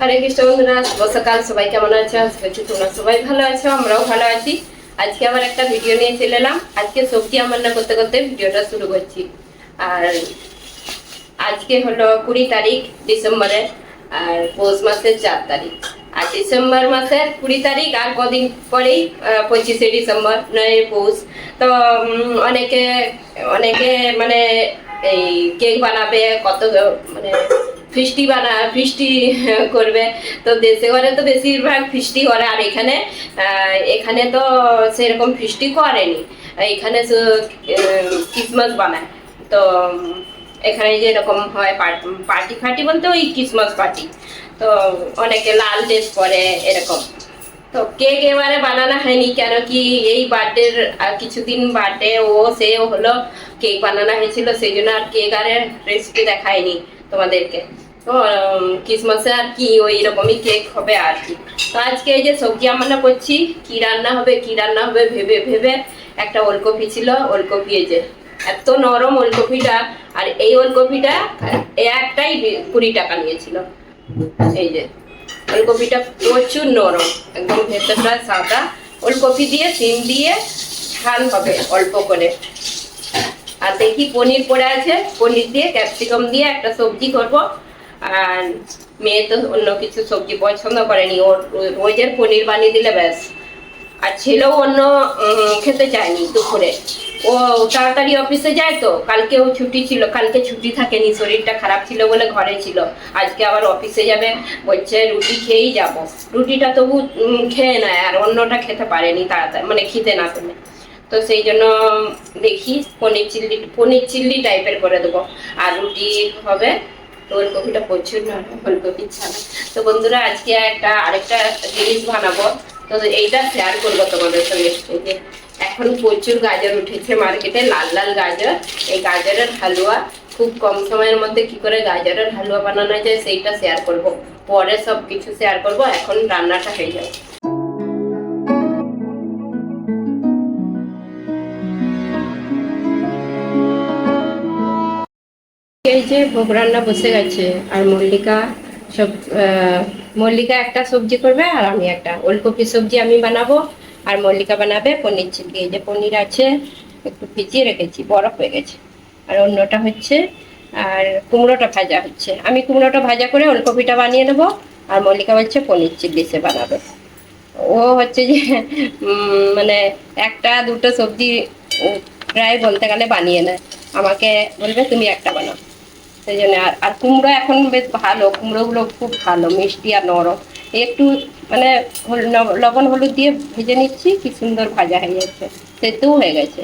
হরে কৃষ্ণ বন্ধুরা সকাল। সবাই কেমন আছো? আশা তোমরা সবাই ভালো আছো, আমরাও ভালো আছি। আজকে আবার একটা ভিডিও নিয়ে চলে এলাম। আজকে সবজি রান্না করতে করতে ভিডিওটা শুরু করছি। আর আজকে হলো কুড়ি তারিখ, ডিসেম্বরের, আর পৌষ মাসের চার তারিখ। আর ডিসেম্বর মাসের কুড়ি তারিখ আর কদিন পরেই পঁচিশে ডিসেম্বর, নয় পৌষ। তো অনেকে অনেকে মানে এই কেক বানাবে, কত মানে ফিস্টি বানা ফিস্টি করবে। তো দেশে ঘরে তো বেশিরভাগ ফিস্টি করে, আর এখানে এখানে তো সেরকম ফিস্টি করেনি। এখানে ক্রিসমাস বানায়। তো, এখানে যেরকম হয় পার্টি ফার্টি বলতে ওই ক্রিসমাস পার্টি তো অনেকে লাল ড্রেস পরে, এরকম। তো কেক এবারে বানানো হয়নি, কেন কি এই বার্থডের কিছুদিন বার্থডে ও সেও হলো কেক বানানো হয়েছিল, সেই জন্য আর কেক আর রেসিপি দেখায়নি তোমাদেরকে। তো ক্রিসমাসে আর কি ওই রকমই কেক হবে আর কি। তো আজকে এই যে সবজি রান্না করছি, কি রান্না হবে, কি রান্না হবে ভেবে ভেবে একটা ওলকপি ছিল, ওলকপি এই যে এত নরম ওলকপিটা, আর এই ওলকপিটা একটাই কুড়ি টাকা নিয়েছিল। এই যে। ওলকপিটা প্রচুর নরম, একদম ভেতরটা সাদা। ওলকপি দিয়ে সিম দিয়ে ঝাল হবে অল্প করে। আর দেখি পনির পড়ে আছে, পনির দিয়ে ক্যাপসিকাম দিয়ে একটা সবজি করব। আর মেয়ে তো অন্য কিছু সবজি পছন্দ করেনি, ওর রোজের পনির বানিয়ে দিলে ব্যাস। আর ছেলেও অন্য খেতে চায়নি দুপুরে। ও তাড়াতাড়ি অফিসে যায় তো। কালকেও ছুটি ছিল, কালকে ছুটি থাকেনি, শরীরটা খারাপ ছিল বলে ঘরে ছিল। আজকে আবার অফিসে যাবে, বলছে রুটি খেয়েই যাব। রুটিটা তবু খেয়ে নেয়, আর অন্যটা খেতে পারেনি তাড়াতাড়ি মানে খিদে না পেলে। তো সেই জন্য দেখি পনির চিল্লি পনির চিল্লি টাইপের করে দেবো। আর রুটি হবে, ওলকপিটা প্রচুর ওলকপির ছানা তো বন্ধুরা, আজকে একটা আরেকটা জিনিস বানাবো। তো এইটা শেয়ার করব তোমাদের সঙ্গে। এখন প্রচুর গাজর উঠেছে মার্কেটে, লাল লাল গাজর। এই গাজরের হালুয়া, খুব কম সময়ের মধ্যে কি করে গাজরের হালুয়া বানানো যায় সেইটা শেয়ার করব। পরে সব কিছু শেয়ার করব, এখন রান্নাটা হয়ে যাবে। এই যে ভোগ রান্না বসে গেছে, আর মল্লিকা সব মল্লিকা একটা সবজি করবে আর আমি একটা। ওলকপি সবজি আমি বানাবো। আর মল্লিকা বানাবে, পনির চিলি এই যে পনির আছে, একটু ভিজিয়ে রেখেছি, বরফ হয়ে গেছে। আর অন্যটা হচ্ছে, আর কুমড়োটা ভাজা হচ্ছে। আমি কুমড়োটা ভাজা করে ওলকপিটা বানিয়ে নেব আর মল্লিকা বলছে পনির চিলি সে বানাবে। ও হচ্ছে যে মানে একটা, দুটো সবজি প্রায় বলতে গেলে বানিয়ে নেয়। আমাকে বলবে, তুমি একটা বানাও। সেই জন্য আর আর কুমড়ো এখন বেশ ভালো, কুমড়োগুলো খুব ভালো, মিষ্টি আর নরম। একটু মানে লবণ হলুদ দিয়ে ভেজে নিচ্ছি, কি সুন্দর ভাজা হয়ে যাচ্ছে সেদ্ধও হয়ে গেছে।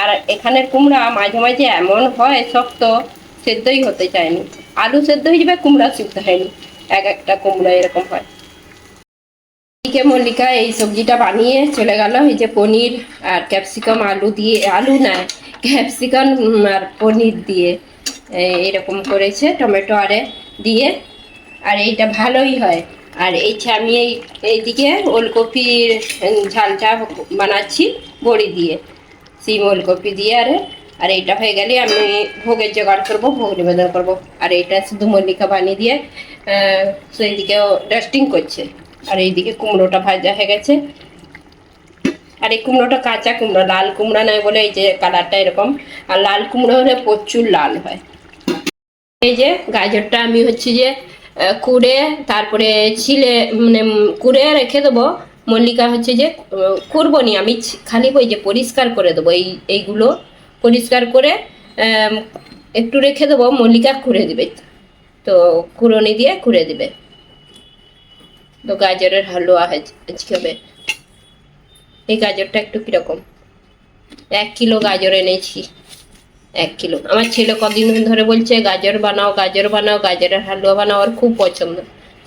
আর এখানের কুমড়া মাঝে মাঝে এমন হয় শক্ত, সেদ্ধই হতে চায়নি। আলু সেদ্ধ হয়ে যাবে, কুমড়া সিদ্ধ হয়নি। এক একটা কুমড়ো এরকম হয়। এদিকে মল্লিকা এই সবজিটা বানিয়ে চলে গেল, এই যে পনির আর ক্যাপসিকাম আলু দিয়ে, আলু না, ক্যাপসিকাম আর পনির দিয়ে এরকম করেছে টমেটো আরে দিয়ে। আর এইটা ভালোই হয়। আর এই আমি এই এইদিকে ওলকপির ঝালটা বানাচ্ছি বড়ি দিয়ে সিম ওলকপি দিয়ে আরে আর এইটা হয়ে গেলে আমি ভোগের জোগাড় করব ভোগ নিবেদন করব। আর এইটা শুধু মল্লিকা বানিয়ে দিয়ে আহ, সেই দিকেও ডাস্টিং করছে। আর এইদিকে কুমড়োটা ভাজা হয়ে গেছে। আর এই কুমড়োটা কাঁচা কুমড়ো লাল কুমড়ো নয় বলে এই যে কালারটা এরকম। আর লাল কুমড়ো হলে প্রচুর লাল হয়। এই যে গাজরটা আমি হচ্ছে যে কুড়ে, তারপরে ছিলে মানে কুড়ে রেখে দেবো। মল্লিকা হচ্ছে যে করব নি আমি খালি ওই যে পরিষ্কার করে দেবো, এই, এইগুলো পরিষ্কার করে একটু রেখে দেবো, মল্লিকা খুঁড়ে দিবে। তো কুড়নি দিয়ে খুঁড়ে দিবে। তো গাজরের হালুয়া আজকে এই গাজরটা একটু কীরকম? এক কিলো গাজর এনেছি। এক কিলো। আমার ছেলে কদিন ধরে বলছে, গাজর বানাও গাজর বানাও, গাজরের হালুয়া বানাও, ওর খুব পছন্দ।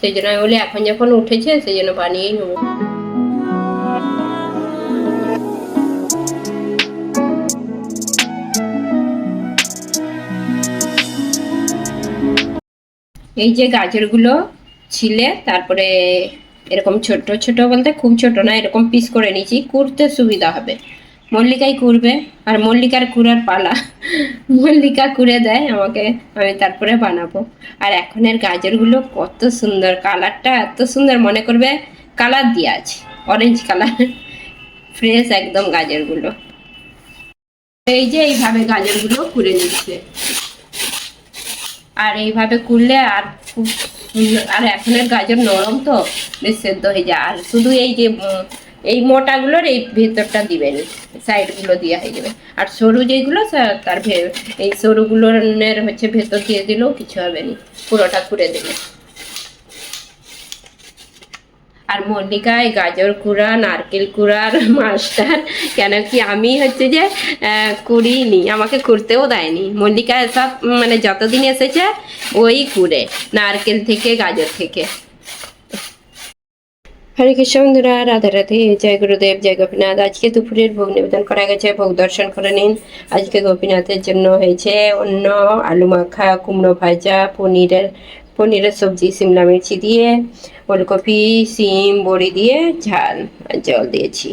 সেই জন্য আমি বলি, এখন যখন উঠেছে, সেই জন্য বানিয়েই নেব। এই যে গাজরগুলো ছিলে, তারপরে এরকম ছোট ছোট বলতে খুব ছোট না, এরকম পিস করে নিয়েছি কুড়তে সুবিধা হবে। মল্লিকাই করবে আর মল্লিকার কুড়ার পালা। মল্লিকা কুড়ে দেয় আমাকে, আমি তারপরে বানাবো। আর এখনের গাজরগুলো কত সুন্দর, কালারটা এত সুন্দর, মনে করবে কালার দিয়ে আছে অরেঞ্জ কালার। ফ্রেশ একদম গাজরগুলো। এই যে এইভাবে গাজরগুলো কুড়ে নিচ্ছে। আর এইভাবে কুড়লে আর খুব আর এখনের গাজর নরম তো, বেশ সেদ্ধ হয়ে যায়। আর শুধু এই যে এই মোটাগুলোর এই ভেতরটা দিবেন, সাইডগুলো দেওয়া হয়ে যাবে আর সরু যেগুলো তার এই সরুগুলোর হচ্ছে ভেতর দিয়ে দিলেও কিছু হবে না, পুরোটা কুড়ে দেবে আর মল্লিকায় গাজর কুড়া, নারকেল কুড়ার মাস্টার, কেন কি আমি হচ্ছে যে কুড়িনি, আমাকে করতেও দেয়নি। মল্লিকা সব মানে যতদিন এসেছে, ওই কুড়ে, নারকেল থেকে, গাজর থেকে। হরে কৃষ্ণ বন্ধুরা, রাধে রাধে, জয় গুরুদেব, জয় গোপীনাথ। আজকে দুপুরের ভোগ নিবেদন করা গেছে, ভোগ দর্শন করে নিন। আজকে গোপীনাথের জন্য হয়েছে অন্য আলু মাখা, কুমড়ো ভাজা, পনিরের পনিরের সবজি, সিমলা মির্চি দিয়ে, ওলকপি, সিম, বড়ি দিয়ে ঝাল জল দিয়েছি।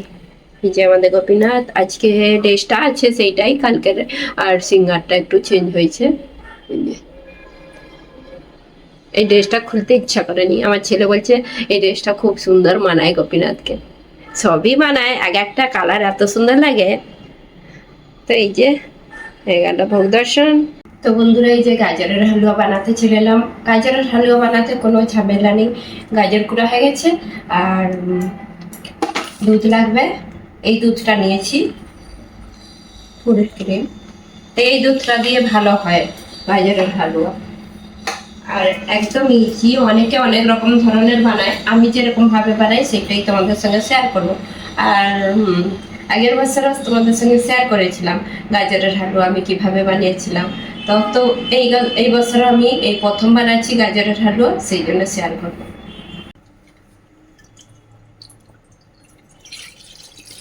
এই যে আমাদের গোপীনাথ, আজকে ড্রেসটা আছে সেইটাই, কালকের। আর সিঙ্গারটা একটু চেঞ্জ হয়েছে। এই ড্রেসটা খুলতে ইচ্ছা করেনি। আমার ছেলে বলছে, এই ড্রেসটা খুব সুন্দর মানায় গোপীনাথকে। সবই মানায়, এক একটা কালার এত সুন্দর লাগে। তো এই যে, হয়ে গেল ভোগ দর্শন। তো বন্ধুরা, এই যে গাজরের হালুয়া বানাতে চলে এলাম। গাজরের হালুয়া বানাতে কোনো ঝামেলা নেই। গাজর কুড়া হয়ে গেছে, আর দুধ লাগবে। এই দুধটা নিয়েছি। পুরের ক্রিম। এই দুধটা দিয়ে ভালো হয় গাজরের হালুয়া। আর একদম ইজি অনেকে অনেক রকম ধরনের বানায়। আমি যেরকম ভাবে বানাই, সেটাই তোমাদের সঙ্গে শেয়ার করব। আর আগের বছর তোমাদের সঙ্গে শেয়ার করেছিলাম, গাজরের হালুয়া আমি কীভাবে বানিয়েছিলাম। তো তো এই এই বছর আমি এই প্রথম বানাচ্ছি গাজরের হালুয়া, সেই জন্য শেয়ার করব।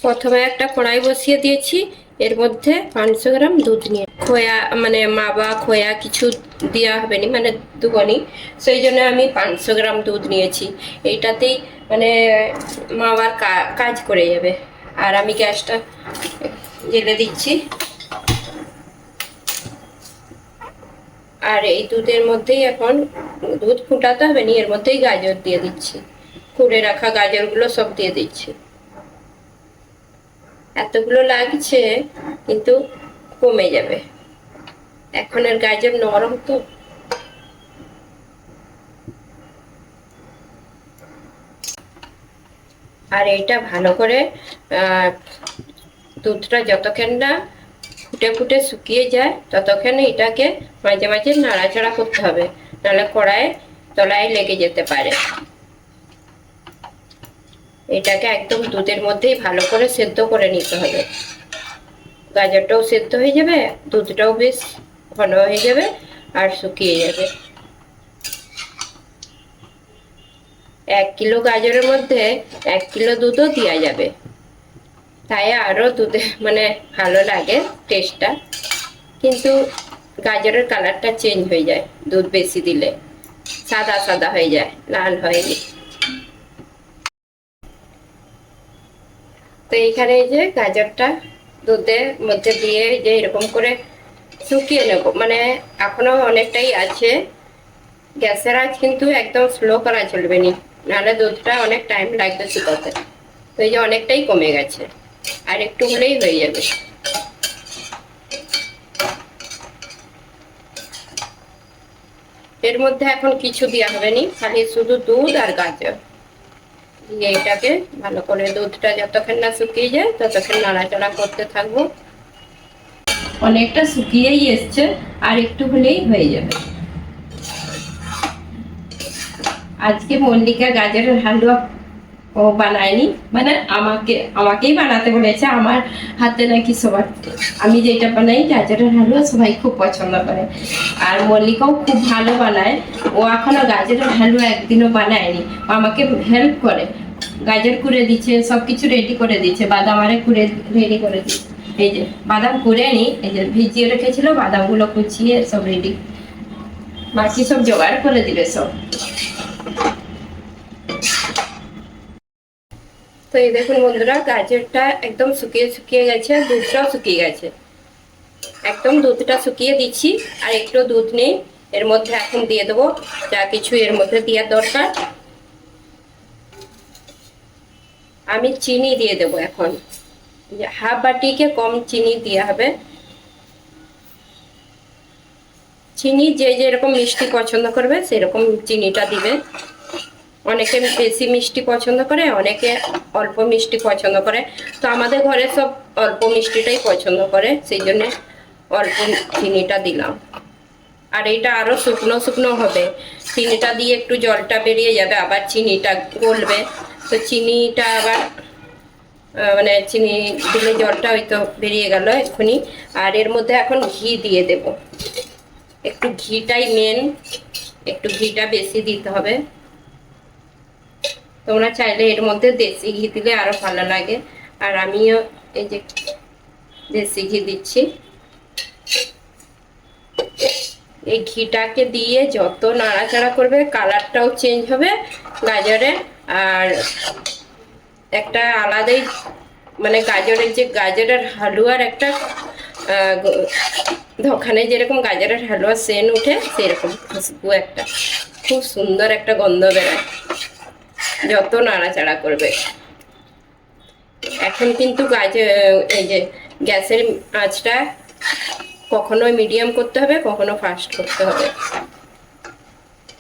প্রথমে একটা কড়াই বসিয়ে দিয়েছি এর মধ্যে পাঁচশো গ্রাম দুধ নিয়ে। খোয়া মানে মাবা খোয়া কিছু দেওয়া হবে না মানে দুবনি সেই জন্য আমি পাঁচশো গ্রাম দুধ নিয়েছি। এইটাতেই মানে মাবার কাজ করে যাবে। আর আমি গ্যাসটা জেলে দিচ্ছি। আর এই দুধের মধ্যেই এখন দুধ ফুটাতে হবে না, এর মধ্যেই গাজর দিয়ে দিচ্ছি। কুড়ে রাখা গাজরগুলো সব দিয়ে দিচ্ছি। এতগুলো লাগছে, কিন্তু কমে যাবে। এখন আর গাজর নরম তো। আর এটা ভালো করে দুধটা যতক্ষণ না ফুটে ফুটে শুকিয়ে যায়, ততক্ষণ এটাকে মাঝে মাঝে নাড়াচাড়া করতে হবে। নাহলে কড়ায় তলায় লেগে যেতে পারে। এটাকে একদম দুধের মধ্যেই ভালো করে সেদ্ধ করে নিতে হবে। গাজরটাও সেদ্ধ হয়ে যাবে, দুধটাও বেশ ঘন হয়ে যাবে আর শুকিয়ে যাবে। এক কিলো গাজরের মধ্যে এক কিলো দুধও দেওয়া যাবে। তাই আরও দুধে মানে ভালো লাগে টেস্টটা কিন্তু গাজরের কালারটা চেঞ্জ হয়ে যায় দুধ বেশি দিলে। সাদা সাদা হয়ে যায়, লাল হয়নি। তো এইখানে এই যে গাজরটা দুধের মধ্যে দিয়ে যে এরকম করে শুকিয়ে নেব। মানে এখনও অনেকটাই আছে। গ্যাসের আঁচ কিন্তু একদম স্লো করা চলবে না। নাহলে দুধটা অনেক টাইম লাগবে শুকাতে। তো এই যে অনেকটাই কমে গেছে। আর একটু হলেই হয়ে যাবে। এর মধ্যে এখন কিছু দেওয়া হবে না। খালি শুধু দুধ আর গাজর। দিয়ে এটাকে ভালো করে দুধটা যতক্ষণ না শুকিয়ে যায়, ততক্ষণ নাড়াচাড়া করতে থাকব। অনেকটা শুকিয়েই এসছে, আর একটু হলেই হয়ে যাবে। আজকে মল্লিকা গাজরের হালুয়া ও বানায়নি। মানে আমাকে, আমাকেই বানাতে বলেছে, আমার হাতে নাকি সবার আমি যেটা বানাই, গাজরের হালুয়া সবাই খুব পছন্দ করে। আর মল্লিকাও খুব ভালো বানায়। ও এখনও গাজরের হালুয়া একদিনও বানায়নি। ও আমাকে হেল্প করে। গাজর কুড়ে দিচ্ছে সব কিছু রেডি করে দিচ্ছে। বাদাম আরে কুড়ে রেডি করে দিচ্ছে। এই যে, বাদাম কুড়ে নি, এই যে ভিজিয়ে রেখেছিল, বাদামগুলো কুচিয়ে সব রেডি বাকি সব জোগাড় করে দিবে সব। তো এই দেখুন বন্ধুরা, গাজরটা একদম শুকিয়ে শুকিয়ে গেছে দুধটাও শুকিয়ে গেছে। একদম দুধটা শুকিয়ে দিচ্ছি আর একটু দুধ নেই, এর মধ্যে এখন দিয়ে দেবো, যা কিছু এর মধ্যে দেওয়ার দরকার। আমি চিনি দিয়ে দেবো এখন। হাফ বাটিকে কম চিনি দেওয়া হবে। চিনি যে যেরকম মিষ্টি পছন্দ করবে, সেরকম চিনিটা দিবে। অনেকে বেশি মিষ্টি পছন্দ করে, অনেকে অল্প মিষ্টি পছন্দ করে। তো আমাদের ঘরে সব অল্প মিষ্টিটাই পছন্দ করে, সেই জন্যে অল্প চিনিটা দিলাম। আর এটা আরও শুকনো শুকনো হবে। চিনিটা দিয়ে একটু জলটা বেরিয়ে যাবে, আবার চিনিটা গলবে। তো চিনিটা আবার মানে চিনি দিলে জলটা হয়তো বেরিয়ে গেল এক্ষুনি। আর এর মধ্যে এখন ঘি দিয়ে দেব। একটু ঘিটাই মেন একটু ঘিটা বেশি দিতে হবে। তোমরা চাইলে এর মধ্যে দেশি ঘি দিলে আরও ভালো লাগে। আর আমিও এই যে দেশি ঘি দিচ্ছি। এই ঘিটাকে দিয়ে যত নাড়াচাড়া করবে, কালারটাও চেঞ্জ হবে গাজরের আর একটা আলাদাই মানে গাজরের যে গাজরের হালুয়ার একটা দোকানে যেরকম গাজরের হালুয়া সেন উঠে সেরকম খুশবু একটা, খুব সুন্দর একটা গন্ধ বেরোয়। যত নাড়াচাড়া করবে। এখন কিন্তু গাজর এই যে গ্যাসের আঁচটা কখনো মিডিয়াম করতে হবে, কখনো ফাস্ট করতে হবে।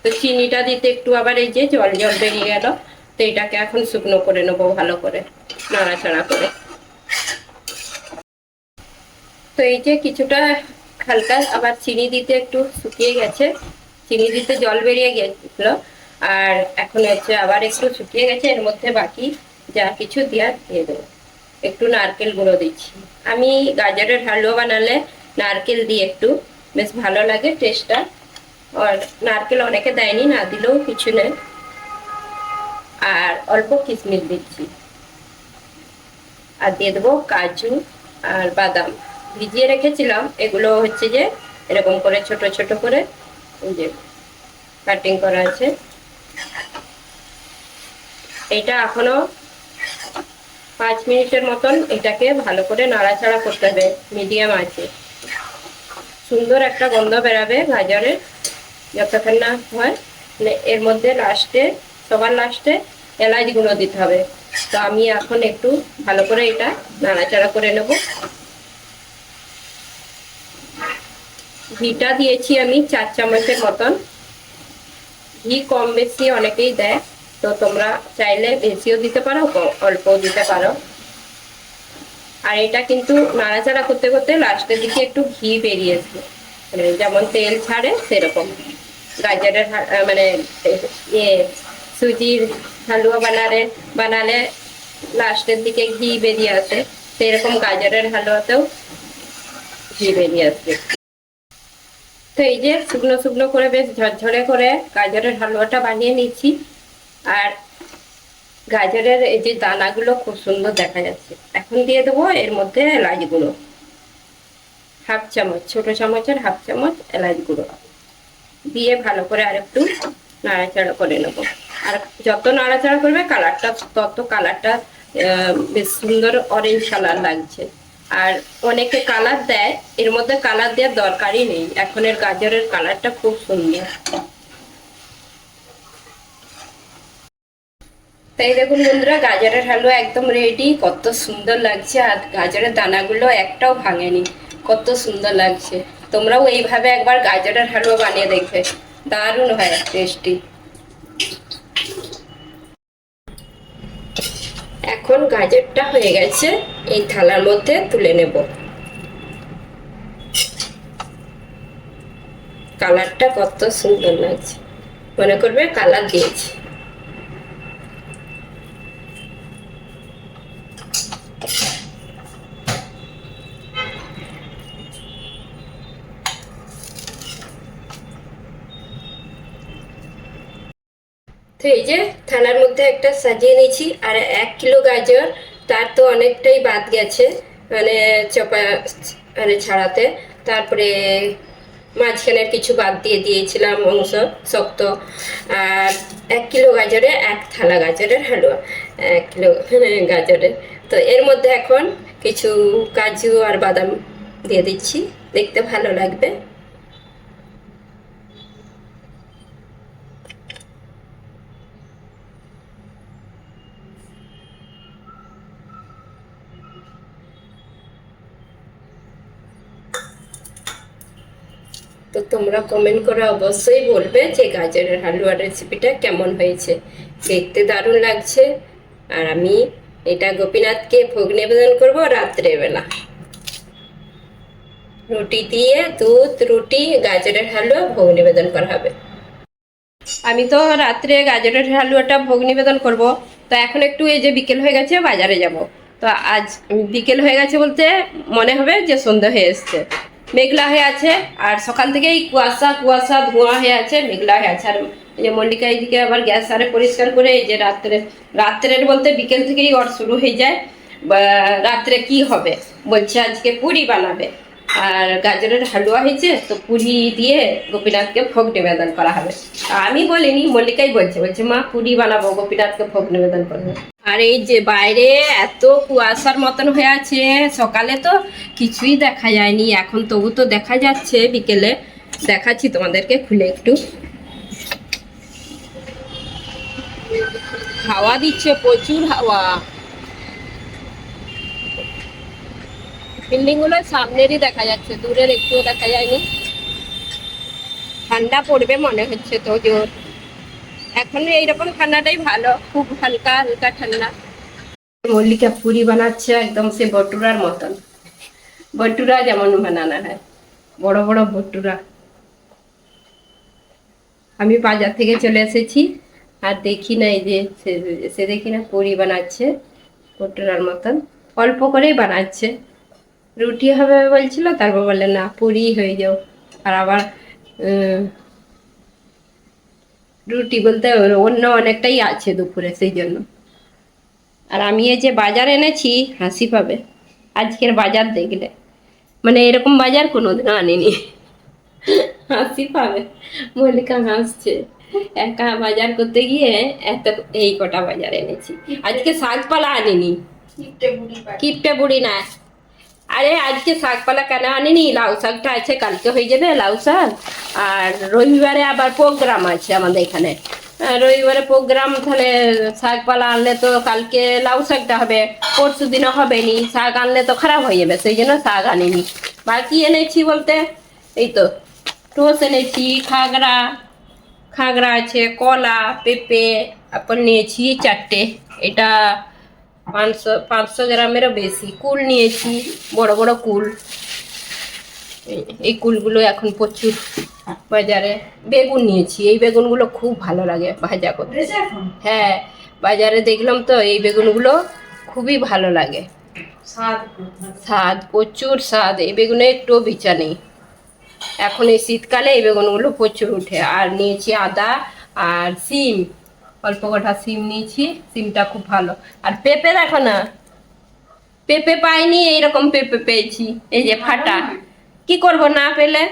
তো চিনিটা দিতে একটু আবার এই যে জল জল বেরিয়ে গেল, তো এটাকে এখন শুকনো করে নেব ভালো করে, নাড়াচাড়া করে। তো এই যে কিছুটা হালকা আবার চিনি দিতে একটু শুকিয়ে গেছে, চিনি দিতে জল বেরিয়ে গেছিল আর এখন হচ্ছে আবার একটু শুকিয়ে গেছে, এর মধ্যে বাকি যা কিছু দেওয়ার দিয়ে দেবো। একটু নারকেল গুঁড়ো দিচ্ছি। আমি গাজরের হালুয়া বানালে নারকেল দিই একটু, বেশ ভালো লাগে টেস্টটা আর নারকেল অনেকে দেয়নি, না দিলেও কিছু নেই। আর অল্প কিশমিশ দিচ্ছি। আর দিয়ে দেবো কাজু আর বাদাম। ভিজিয়ে রেখেছিলাম, এগুলো হচ্ছে যে এরকম করে ছোট ছোট করে যে কাটিং করা আছে। এটা এখনও পাঁচ মিনিটের মতন এটাকে ভালো করে নাড়াচাড়া করতে হবে মিডিয়াম আছে। সুন্দর একটা গন্ধ বেরাবে গাজরের যতক্ষণ না হয়। মানে এর মধ্যে লাস্টে সবার লাস্টে এলাচ গুঁড়ো দিতে হবে। তো আমি এখন একটু ভালো করে এটা নাড়াচাড়া করে নেব। ঘিটা দিয়েছি আমি চার চামচের মতন। ঘি কম বেশি অনেকেই দেয়। তো তোমরা চাইলে বেশিও দিতে পারো অল্পও দিতে পারো। আর এটা কিন্তু নাড়াচাড়া করতে করতে লাস্টের দিকে একটু ঘি বেরিয়েছে। মানে যেমন তেল ছাড়ে সেরকম। গাজরের মানে ইয়ে সুজির হালুয়া বানালে বানালে লাস্টের দিকে ঘি বেরিয়ে আসে সেরকম গাজরের হালুয়াতেও ঘি বেরিয়ে আসবে তো এই যে শুকনো শুকনো করে বেশ ঝরঝরে করে গাজরের হালুয়াটা বানিয়ে নিচ্ছি। আর গাজরের এই যে দানাগুলো খুব সুন্দর দেখা যাচ্ছে। এখন দিয়ে দেবো এর মধ্যে এলাচ গুঁড়ো। হাফ চামচ, ছোট চামচের হাফ চামচ এলাচ গুঁড়ো। দিয়ে ভালো করে আর একটু নাড়াচাড়া করে নেব। আর যত নাড়াচাড়া করবে কালারটা, তত কালারটা বেশ সুন্দর অরেঞ্জ কালার লাগছে। আর অনেকে কালার দেয়, এর মধ্যে কালার দেওয়ার দরকারই নেই। এখনের গাজরের কালারটা খুব সুন্দর। তাই দেখুন বন্ধুরা, গাজরের হালুয়া একদম রেডি কত সুন্দর লাগছে, আর গাজরের দানাগুলো একটাও ভাঙেনি, কত সুন্দর লাগছে। তোমরাও এইভাবে একবার গাজরের হালুয়া বানিয়ে দেখবে, দারুণ হয় টেস্টি এখন গাজরটা হয়ে গেছে, এই থালার মধ্যে তুলে নেব। কালারটা কত সুন্দর লাগছে। মনে করবে কালার দিয়েছি। তো এই যে থালার মধ্যে একটা সাজিয়ে নিয়েছি, আর এক কিলো গাজর, তার তো অনেকটাই বাদ গেছে মানে চপা মানে ছাড়াতে। তারপরে মাঝখানের কিছু বাদ দিয়ে দিয়েছিলাম অংশ শক্ত। আর এক কিলো গাজরে এক থালা গাজরের হালুয়া, এক কিলো গাজরের তো এর মধ্যে এখন কিছু কাজু আর বাদাম দিয়ে দিচ্ছি, দেখতে ভালো লাগবে। তো তোমরা কমেন্ট করে অবশ্যই বলবে যে গাজরের হালুয়া রেসিপিটা কেমন হয়েছে। দেখতে দারুণ লাগছে। আর আমি এটা গোপীনাথকে ভোগ নিবেদন করব রাত্রেবেলা। রুটি দিয়ে দুধ, রুটি, গাজরের হালুয়া ভোগ নিবেদন করা হবে। আমি তো রাত্রে গাজরের হালুয়াটা ভোগ নিবেদন করব। তো এখন একটু এই যে বিকেল হয়ে গেছে, বাজারে যাব। তো আজ বিকেল হয়ে গেছে বলতে মনে হবে যে সন্ধ্যা হয়ে এসছে। মেঘলা হয়ে আছে, আর সকাল থেকেই কুয়াশা কুয়াশা, ধোঁয়া হয়ে আছে, মেঘলা হয়ে আছে। আর যে মল্লিকা এইদিকে আবার গ্যাস সারে পরিষ্কার করে এই যে রাত্রে, রাত্রের বলতে বিকেল থেকেই ওর শুরু হয়ে যায়। রাত্রে কি হবে? বলছে আজকে পুরি বানাবে। আর গাজরের হালুয়া হয়েছে, তো পুরি দিয়ে গোপীনাথকে ভোগ নিবেদন করা হবে। আমি বলিনি, মল্লিকাই বলছে বলছে, মা, পুরি বানাবো, গোপীনাথকে ভোগ নিবেদন করব। আর এই যে বাইরে এত কুয়াশার মতন হয়ে আছে, সকালে তো কিছুই দেখা যায়নি, এখন তবু তো দেখা যাচ্ছে বিকেলে। দেখাচ্ছি তোমাদেরকে, খুলে একটু। হাওয়া দিচ্ছে, প্রচুর হাওয়া। বিল্ডিংগুলো সামনেরই দেখা যাচ্ছে, দূরের একটুও দেখা যায়নি। ঠান্ডা পড়বে মনে হচ্ছে তো জোর। এখন এইরকম ঠান্ডাটাই ভালো, খুব হালকা হালকা ঠান্ডা। মল্লিকা পুরি বানাচ্ছে একদম সে বটুরার মতন। বটুরা যেমন বানানো হয়, বড় বড় বটুরা। আমি বাজার থেকে চলে এসেছি, আর দেখি না এই যে সে দেখি না পুরি বানাচ্ছে বটুরার মতন। অল্প করেই বানাচ্ছে। রুটি হবে বলছিল তারপর বললেন না পুরি হয়ে যাও। আর আবার রুটি বলতে অন্য অনেকটাই আছে দুপুরে সেই জন্য। আর আমি এই যে বাজার এনেছি হাসি পাবে। আজকের বাজার দেখলে। মানে এরকম বাজার কোনোদিনও আনিনি। হাসি পাবে। মল্লিকা হাসছে। একা বাজার করতে গিয়ে এত এই কটা বাজার এনেছি। আজকে শাকপালা আনিনি। কিপটে বুড়ি না। আরে আজকে শাকপালা কেন আনিনি? লাউ শাকটা আছে, কালকে হয়ে যাবে লাউ শাক। আর রবিবারে আবার প্রোগ্রাম আছে আমাদের এখানে। রবিবারে প্রোগ্রাম, তাহলে শাকপালা আনলে তো কালকে লাউ শাকটা হবে, পরশু দিনও হবে নি, শাক আনলে তো খারাপ হয়ে যাবে, সেই জন্য শাক আনিনি। বাকি এনেছি বলতে, এই তো টোস এনেছি, খাগড়া খাগড়া আছে, কলা, পেঁপে আপেল নিয়েছি চারটে। এটা পাঁচশো পাঁচশো গ্রামেরও বেশি। কুল নিয়েছি বড় বড় কুল। এই- কুলগুলো এখন প্রচুর বাজারে। বেগুন নিয়েছি এই বেগুনগুলো খুব ভালো লাগে ভাজা করতে। হ্যাঁ বাজারে দেখলাম তো এই বেগুনগুলো খুবই ভালো লাগে। স্বাদ প্রচুর স্বাদ এই বেগুনে একটুও বিচা নেই। এখন এই শীতকালে এই বেগুনগুলো প্রচুর উঠে। আর নিয়েছি আদা আর সিম। অল্প কটা সিম নিয়েছি, সিমটা খুব ভালো। আর পেঁপে দেখো না, পেঁপে পাইনি, এইরকম পেঁপে পেয়েছি, এই যে ফাটা। কি করব না পেলে?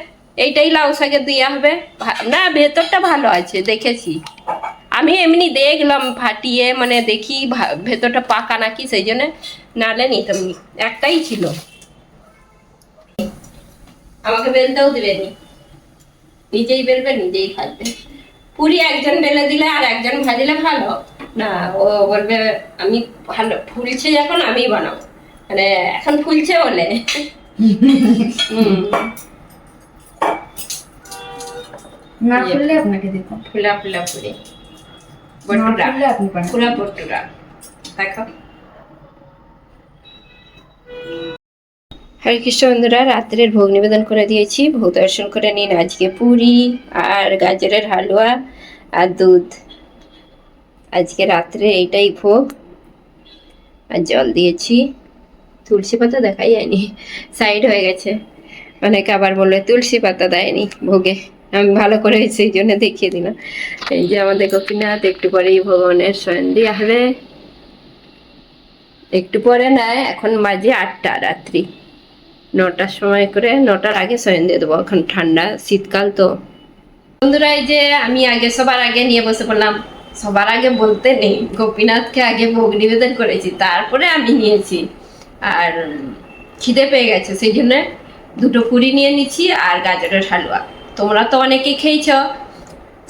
এইটাই লাউ শাকে দেওয়া হবে। না, ভেতরটা ভালো আছে, দেখেছি। আমি এমনি দেখলাম ফাটিয়ে মানে দেখি ভেতরটা পাকা নাকি, সেই জন্য নালে নিতাম। একটাই ছিল। আমাকে বেলতেও দেবেনি। নিজেই বেলবে, নিজেই থাকবে পুরি একজন বেলে দিলে আর একজন ভাজলে ভালো। না ও বলবে আমি ভালো ফুলছে যখন আমি বানাবো। মানে এখন ফুলছে বলে। না। আপনাকে ফুলা বটুরা। দেখো। হরে কৃষ্ণ বন্ধুরা, রাত্রের ভোগ নিবেদন করে দিয়েছি। ভোগ দর্শন করে নিন আজকে পুরি আর গাজরের হালুয়া আর দুধ। আজকে রাত্রে এইটাই ভোগ। আর জল দিয়েছি। তুলসী পাতা দেখাই যায়নি সাইড হয়ে গেছে। অনেকে আবার বলবে তুলসী পাতা দেয়নি ভোগে। আমি ভালো করে সেই জন্য দেখিয়ে দিলাম। এই যে আমাদের গোপীনাথ, একটু পরেই ভগবানের শয়ন দেওয়া হবে একটু পরে নয়, এখন মাঝে আটটা রাত্রি। নটার সময় করে নটার আগে শয়ন দিয়ে দেবো এখন ঠান্ডা শীতকাল তো। বন্ধুরা এই যে আমি আগে সবার আগে নিয়ে বসে পড়লাম। সবার আগে বলতে নেই গোপীনাথকে আগে ভোগ নিবেদন করেছি তারপরে আমি নিয়েছি। আর খিদে পেয়ে গেছে সেই জন্য দুটো পুরি নিয়ে নিচ্ছি আর গাজরের হালুয়া। তোমরা তো অনেকে খেয়েছ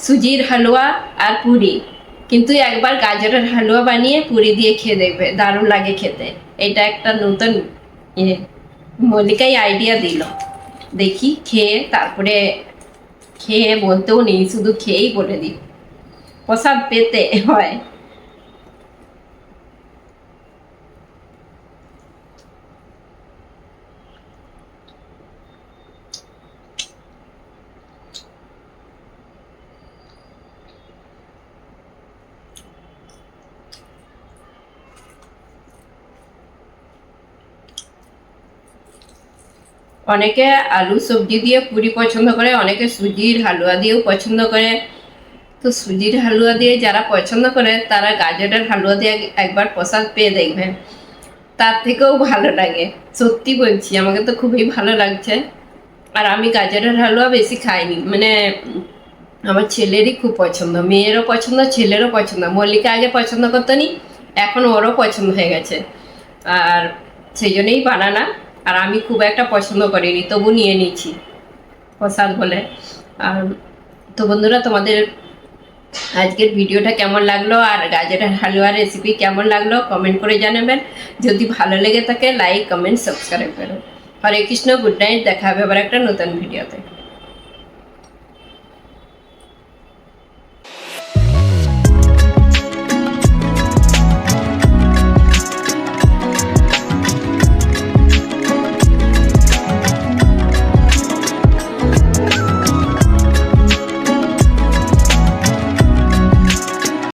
সুজির হালুয়া আর পুরি। কিন্তু একবার গাজরের হালুয়া বানিয়ে পুরি দিয়ে খেয়ে দেখবে দারুণ লাগে খেতে। এটা একটা নতুন ইয়ে, মল্লিকাই আইডিয়া দিল। দেখি খেয়ে, তারপরে খেয়ে বলতেও নেই, শুধু খেয়েই বলে দিই প্রসাদ পেতে হয়। অনেকে আলু সবজি দিয়ে পুরি পছন্দ করে, অনেকে সুজির হালুয়া দিয়েও পছন্দ করে। তো সুজির হালুয়া দিয়ে যারা পছন্দ করে, তারা গাজরের হালুয়া দিয়ে একবার প্রসাদ পেয়ে দেখবেন তার থেকেও ভালো লাগে। সত্যি বলছি, আমাকে তো খুবই ভালো লাগছে। আর আমি গাজরের হালুয়া বেশি খাইনি। মানে আমার ছেলেরই খুব পছন্দ, মেয়েরও পছন্দ, ছেলেরও পছন্দ। মল্লিকা আগে পছন্দ করতো নি, এখন ওরও পছন্দ হয়ে গেছে। আর সেই জন্যই বানানা। আর আমি খুব একটা পছন্দ করিনি, তবু নিয়ে নিয়েছি। প্রসাদ বলে। আর তো বন্ধুরা, তোমাদের আজকের ভিডিওটা কেমন লাগল? আর গাজরের হালুয়া রেসিপি কেমন লাগল? কমেন্ট করে জানাবেন। যদি ভালো লেগে থাকে লাইক কমেন্ট সাবস্ক্রাইব করো। হরে কৃষ্ণ গুড নাইট দেখা হবে আবার একটা নতুন ভিডিওতে।